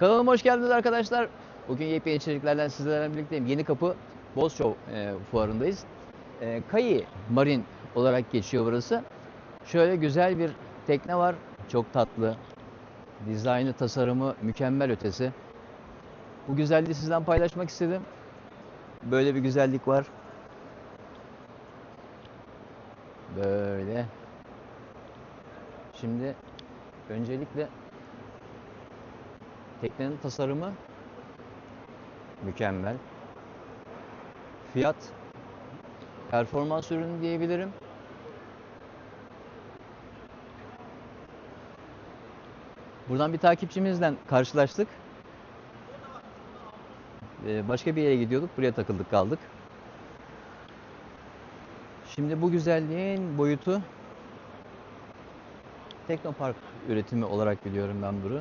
Kanalıma hoş geldiniz arkadaşlar. Bugün yepyeni içeriklerden sizlerle birlikteyim. Yeni Kapı Boz Show e, fuarındayız. E, Kayi Marin olarak geçiyor burası. Şöyle güzel bir tekne var. Çok tatlı. Dizaynı, tasarımı mükemmel ötesi. Bu güzelliği sizden paylaşmak istedim. Böyle bir güzellik var. Böyle. Şimdi öncelikle teknenin tasarımı mükemmel. Fiyat performans ürünü diyebilirim. Buradan bir takipçimizle karşılaştık. Ee, Başka bir yere gidiyorduk. Buraya takıldık kaldık. Şimdi bu güzelliğin boyutu Teknopark üretimi olarak biliyorum ben bunu.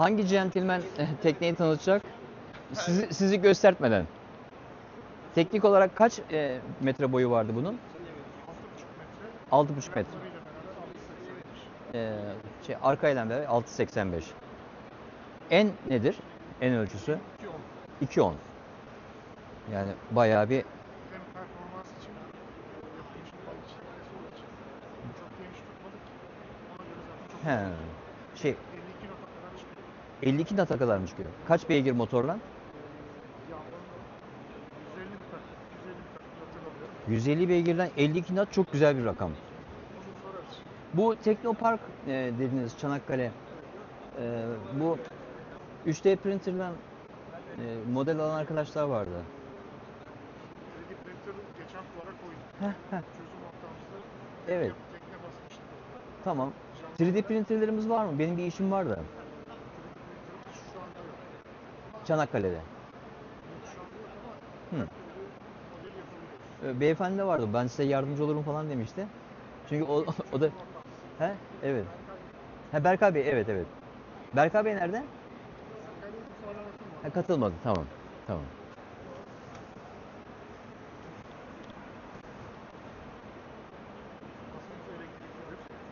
Hangi centilmen eh, tekneyi tanıtacak? Sizi, sizi göstertmeden. Teknik olarak kaç eh, metre boyu vardı bunun? 6,5 metre. Ee, şey, arkayla beraber 6.85. En nedir? En ölçüsü? 2.10. Yani bayağı bir he, şey 52 nota kadar çıkıyor. 52 nata kadarmış diyor. Kaç beygir motorla? Yandan 150 bir takım, 150 bir takım hatırlamıyorum. 150 beygirden 52 nat çok güzel bir rakam. Bu Teknopark e, dediğiniz Çanakkale e, bu 3D printer'dan e, model alan arkadaşlar vardı. 3D printer'ı geçen fuara koyduk. Çözüm Evet. Tamam. 3D printerlerimiz var mı? Benim bir işim var da 3D printer'ımız şu anda yok. Çanakkale'de. Hı. her türlü model yapabiliyoruz. E, Beyefendi vardı. Ben size yardımcı olurum falan demişti. Çünkü o, o da he evet. Ha Berkay Bey evet evet. Berkay Bey nerede? Ha, katılmadı. Tamam. Tamam.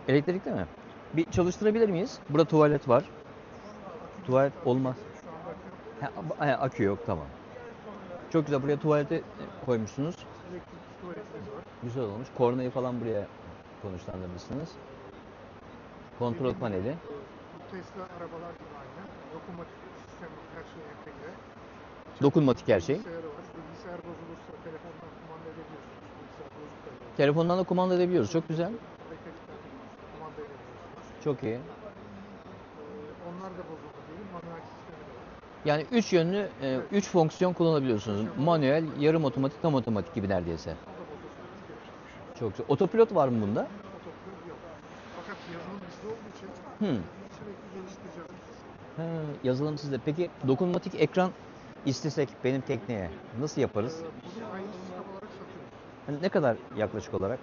Elektrikli mi? Bir çalıştırabilir miyiz? Burada tuvalet var. Tuvalet olmaz. Anda akü Ha, ha, akü yok tamam. Çok güzel buraya tuvaleti koymuşsunuz. Güzel olmuş. Kornayı falan buraya konuşlandırmışsınız. Kontrol paneli. Bu Tesla arabalar gibi aynı. Dokunmatik sistem her şey entegre. Dokunmatik her şey. Bilgisayarı var. Bilgisayar bozulursa telefondan kumanda edebiliyorsunuz. Bilgisayar değil. Telefondan da kumanda edebiliyoruz. Çok güzel. Kumanda edebiliyorsunuz. Çok iyi. Ee, onlar da bozuldu diyelim. Manuel sistemi de var. Yani üç yönlü, e, üç fonksiyon kullanabiliyorsunuz. Manuel, yarım otomatik, tam otomatik gibi neredeyse. Çok güzel. Otopilot var mı bunda? Fakat yazılım bizde olduğu için sürekli geliştireceğiz. yazılım sizde. Peki dokunmatik ekran istesek benim tekneye nasıl yaparız? Bunu aynı sistem olarak satıyoruz. Hani ne kadar yaklaşık olarak?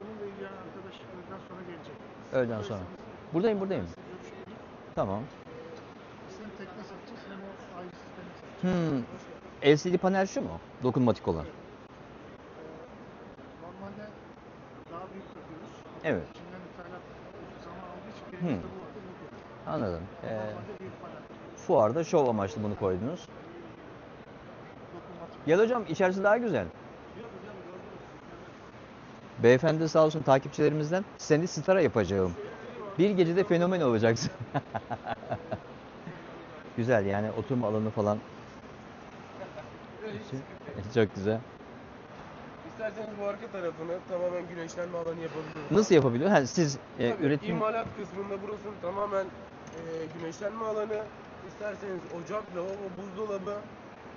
Bununla ilgilenen arkadaş öğleden sonra gelecek. Öğleden sonra. Buradayım buradayım. Siz görüşelim. Tamam. Biz hem tekne satacağız hem o aynı sistemi satacağız. Hmm. LCD panel şu mu? Dokunmatik olan. Normalde daha büyük yapıyoruz. Evet. Çin'den ithalat zaman aldığı için Hmm. bu arada. Anladım. Ee, fuarda şov amaçlı bunu koydunuz. Gel hocam içerisi daha güzel. Beyefendi sağ olsun takipçilerimizden seni stara yapacağım. Bir gecede fenomen olacaksın. güzel yani oturma alanı falan. Çok güzel. İsterseniz bu arka tarafını tamamen güneşlenme alanı yapabiliyoruz. Nasıl yapabiliyor? Ha, siz e, Tabii, üretim İmalat kısmında burasının tamamen e, güneşlenme alanı. İsterseniz ocak, lavabo, buzdolabı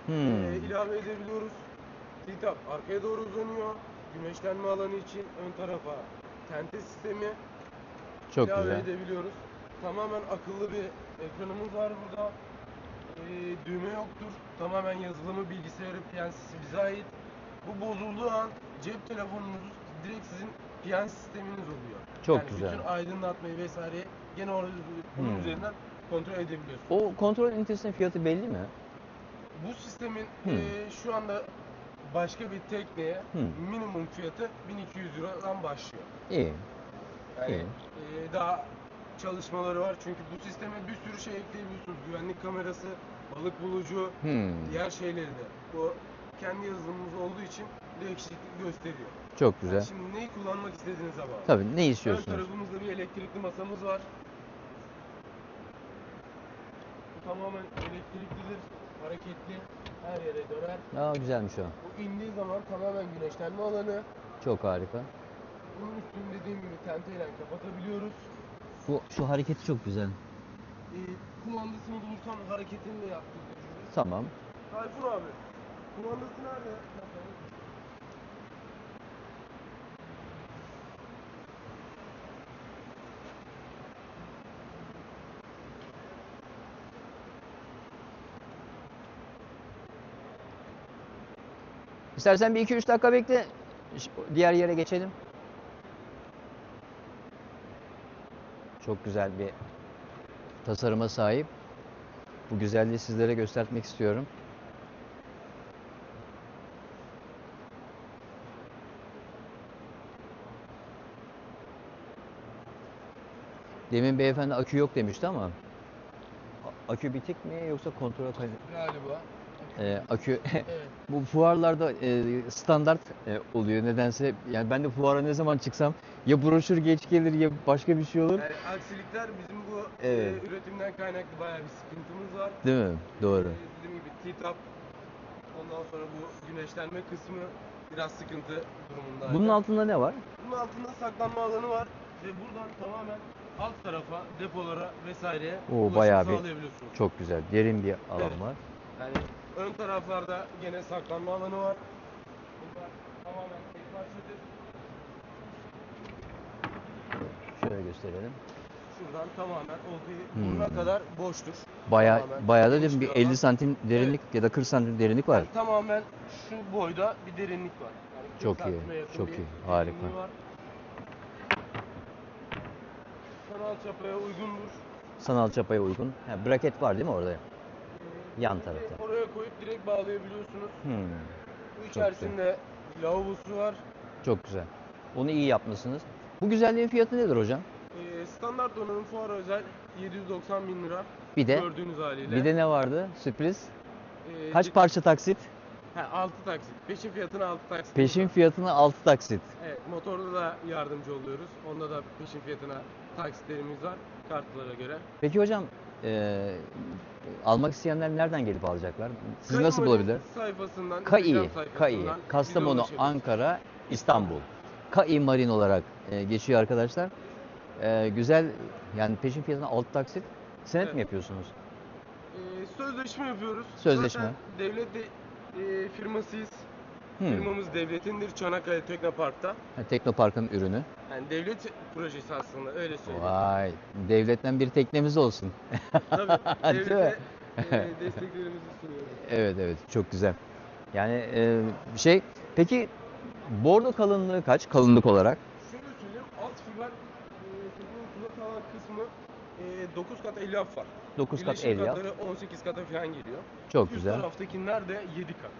Hmm, e, ilave edebiliyoruz. Hitap arkaya doğru uzanıyor. Güneşlenme alanı için ön tarafa tente sistemi çok ilave güzel. edebiliyoruz. Tamamen akıllı bir ekranımız var burada. E, düğme yoktur. Tamamen yazılımı, bilgisayarı, PNC'si bize ait. Bu bozulduğu an cep telefonunuz direkt sizin PN sisteminiz oluyor. Çok yani güzel. Bütün aydınlatmayı vesaire gene orada bunun Hmm. üzerinden kontrol edebiliyorsunuz. O kontrol ünitesinin fiyatı belli mi? Bu sistemin Hmm. eee, şu anda başka bir tekneye Hmm. minimum fiyatı 1200 Euro'dan başlıyor. İyi. Yani İyi. e, daha çalışmaları var çünkü bu sisteme bir sürü şey ekleyebiliyorsunuz. Güvenlik kamerası, balık bulucu, Hmm, diğer şeyleri de. Bu kendi yazılımımız olduğu için değişiklik gösteriyor. çok Yani güzel. şimdi neyi kullanmak istediğinize bağlı. Tabii ne Ön istiyorsunuz? tarafımızda bir elektrikli masamız var. Bu tamamen elektriklidir, hareketli, her yere döner. Aa güzelmiş o. Bu indiği zaman tamamen güneşlenme alanı. Çok harika. Bunun üstünü dediğim gibi tenteyle kapatabiliyoruz. Bu şu hareketi çok güzel. Ee, kumandasını bulursam hareketini de yaptırıyoruz. Tamam. Tayfun abi, kumandası nerede? İstersen bir iki üç dakika bekle. Diğer yere geçelim. Çok güzel bir tasarıma sahip. Bu güzelliği sizlere göstermek istiyorum. Demin beyefendi akü yok demişti ama akü bitik mi yoksa kontrol Galiba. Ee, akü Evet. bu fuarlarda e, standart e, oluyor nedense yani ben de fuara ne zaman çıksam ya broşür geç gelir ya başka bir şey olur Yani aksilikler bizim bu Evet. e, üretimden kaynaklı bayağı bir sıkıntımız var. değil mi? Doğru. Ee, dediğim gibi T-Tap, ondan sonra bu güneşlenme kısmı biraz sıkıntı durumunda. Bunun altında ne var? Bunun altında saklanma alanı var ve buradan tamamen alt tarafa, depolara vesaireye Oo, ulaşım bayağı bir- sağlayabiliyorsunuz. Çok güzel. Derin bir alan Evet. var. Yani ön taraflarda gene saklanma alanı var. Bunlar tamamen tek parçadır. Şöyle gösterelim. Şuradan tamamen oltayı Hmm. burnuna kadar boştur. Bayağı Tamamen bayağı da geniş derin bir bir 50 alan. santim derinlik ya da 40 santim derinlik var. Yani tamamen şu boyda bir derinlik var. Yani 40 Çok iyi, çok iyi, harika. var. Kanal çapaya uygundur. Sanal çapaya uygun. Ha, braket var değil mi orada? Yan tarafta. Oraya koyup direkt bağlayabiliyorsunuz. Hmm, Bu içerisinde lavabosu var. çok güzel. Onu iyi yapmışsınız. Bu güzelliğin fiyatı nedir hocam? Ee, standart donanım fuar özel 790 bin lira. Bir de Gördüğünüz haliyle. bir de ne vardı? Sürpriz. Ee, Kaç parça taksit? Ha, 6 taksit. Peşin fiyatına 6 taksit. Peşin fiyatına 6 taksit. Evet, motorda da yardımcı oluyoruz. Onda da peşin fiyatına taksitlerimiz var kartlara göre. Peki hocam eee, almak isteyenler nereden gelip alacaklar? Siz Kayı nasıl bulabilir? Sayfasından, KAI, Instagram KAI, sayfasından Kastamonu, bize ulaşabilirsiniz. Ankara, İstanbul. KAI Marin olarak e, geçiyor arkadaşlar. E, güzel yani peşin fiyatına 6 taksit. Senet Evet. mi yapıyorsunuz? Ee, sözleşme yapıyoruz. Sözleşme. Zaten devlet de, e, firmasıyız. Hmm. Firmamız devletindir Çanakkale Teknopark'ta. Ha, Teknopark'ın ürünü. Yani devlet projesi aslında öyle söyleyeyim. Vay, devletten bir teknemiz olsun. Tabii devlete e, desteklerimizi sunuyoruz. Evet evet çok güzel. Yani e, şey peki bordo kalınlığı kaç kalınlık olarak? Şöyle söyleyeyim, alt fiber e, sözünün suda kalan kısmı e, 9 kat elyaf var. 9 kat Birleşik elyaf. katları 18 kata falan geliyor. Çok Üst güzel. taraftakiler de 7 kat.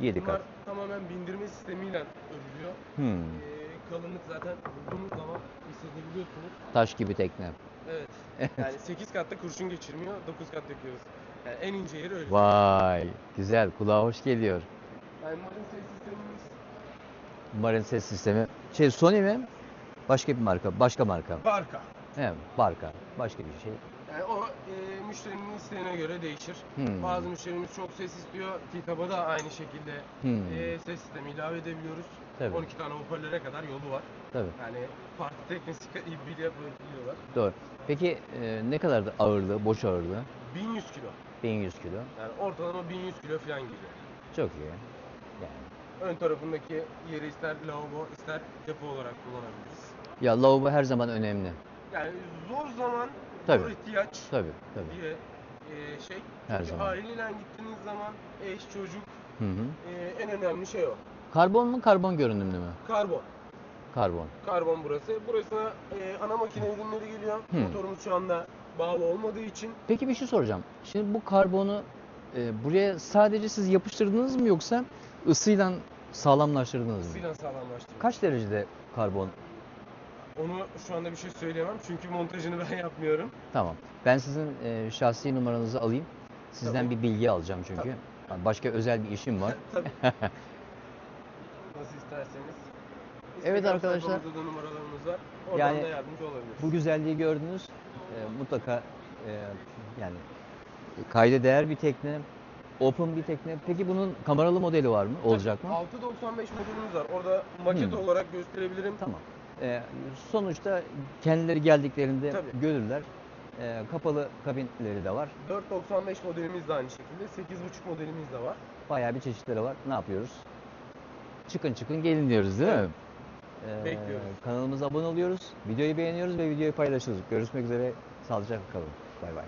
7 Bunlar kat. tamamen bindirme sistemiyle örülüyor. Hmm. E, kalınlık zaten vurduğunuz zaman hissedebiliyorsunuz. Taş gibi tekne. Evet. Yani 8 katta kurşun geçirmiyor, 9 kat yapıyoruz. Yani en ince yeri öyle. Vay güzel kulağa hoş geliyor. Yani marin ses sistemimiz Marin ses sistemi. Şey Sony mi? Başka bir marka. Başka marka. Barka. He, marka. Başka bir şey. Yani o e, müşterinin isteğine göre değişir. Hmm. Bazı müşterimiz çok ses istiyor. T-Tab'a da aynı şekilde Hmm. e, ses sistemi ilave edebiliyoruz. Tabii. 12 tane hoparlöre kadar yolu var. Tabii. Yani parti teknisi bile yapabiliyorlar. Doğru. Peki e, ne kadar da ağırlığı, boş ağırlığı? 1100 kilo. 1100 kilo. Yani ortalama 1100 kilo falan geliyor. Çok iyi. Yani. Ön tarafındaki yeri ister lavabo ister depo olarak kullanabiliriz. Ya lavabo her zaman önemli. Yani zor zaman Tabii. zor ihtiyaç Tabii, tabii. diye e, şey. Her Çünkü zaman. aileyle gittiğiniz zaman eş, çocuk Hı hı. e, en önemli şey o. Karbon mu, karbon görünümlü mü? Karbon. Karbon. Karbon burası. Burasına e, ana makine ürünleri geliyor. Hmm. Motorumuz şu anda bağlı olmadığı için Peki bir şey soracağım. Şimdi bu karbonu e, buraya sadece siz yapıştırdınız mı yoksa ısıyla sağlamlaştırdınız mı? ısıyla sağlamlaştırıyoruz. Kaç derecede karbon Onu şu anda bir şey söyleyemem çünkü montajını ben yapmıyorum. Tamam. Ben sizin e, şahsi numaranızı alayım. Sizden Tabii. bir bilgi alacağım çünkü. Başka özel bir işim var. Tabii. Nasıl isterseniz. Evet arkadaşlar. sayfamızda da numaralarımız var. Oradan Yani da yardımcı olabiliriz. Bu güzelliği gördünüz. E, mutlaka e, yani kayda değer bir tekne. Open bir tekne. Peki bunun kameralı modeli var mı? Olacak mı? 695 modelimiz var. Orada maket Hmm. olarak gösterebilirim. Tamam. E, sonuçta kendileri geldiklerinde Tabii. görürler. E, kapalı kabinleri de var. 495 modelimiz de aynı şekilde. 8.5 modelimiz de var. Bayağı bir çeşitleri var. Ne yapıyoruz? Çıkın çıkın gelin diyoruz değil mi? Ee, Bekliyoruz. Kanalımıza abone oluyoruz. Videoyu beğeniyoruz ve videoyu paylaşıyoruz. Görüşmek üzere. Sağlıcakla kalın. Bay bay.